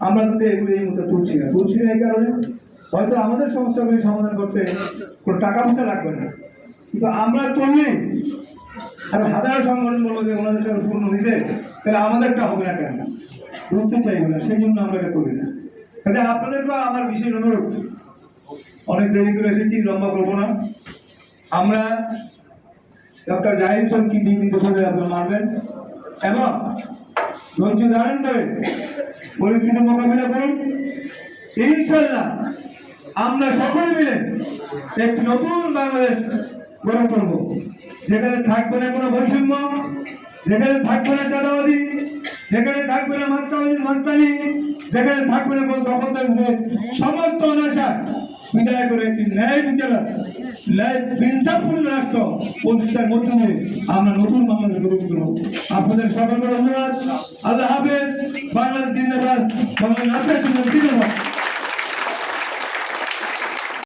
আমরা কিন্তু এগুলো এই মতো তুলছি না। তুলছি না এই কারণে হয়তো আমাদের সমস্যাগুলি সমাধান করতে কোনো টাকা পয়সা লাগবে না। কিন্তু আমরা তুললে আর হাজার সংগঠন বলব যে ওনাদের পূর্ণ হয়েছে, তাহলে আমাদেরটা হবে না কেন? বুঝতে চাইবে না সেই জন্য আমরা এটা করি না। তাহলে আপনাদেরকেও আমার বিশেষ অনুরোধ, অনেক দেরি করে এসেছি, লম্বা করব না। আমরা ডক্টর জাহিদ হোসেন কি দিন বছরে আপনারা মানবেন? এবং ধৈর্য ধারণ করেন। পরিস্থিতি মোকাবিলা করুন। ইনশাল্লাহ আমরা সকলে মিলে একটি নতুন বাংলাদেশ গড়ে তুলব। যেখানে থাকবে না কোনো বৈষম্য, যেখানে থাকবে না চাঁদাবাদী যেখানে থাকবে না মাস্তাবাদী মাস্তানি, যেখানে থাকবে না দখলদার সমস্ত অনাচার। বিদায় করে একটি ন্যায় বিচারক ন্যায় ইনসাফপূর্ণ রাষ্ট্র প্রতিষ্ঠার মধ্য আমরা নতুন বাংলাদেশ গড়ে তুলব। আপনাদের সকলকে ধন্যবাদ। আল্লাহ হাফেজ। বাংলাদেশ জিন্দাবাদ। বাংলাদেশ জিন্দাবাদ।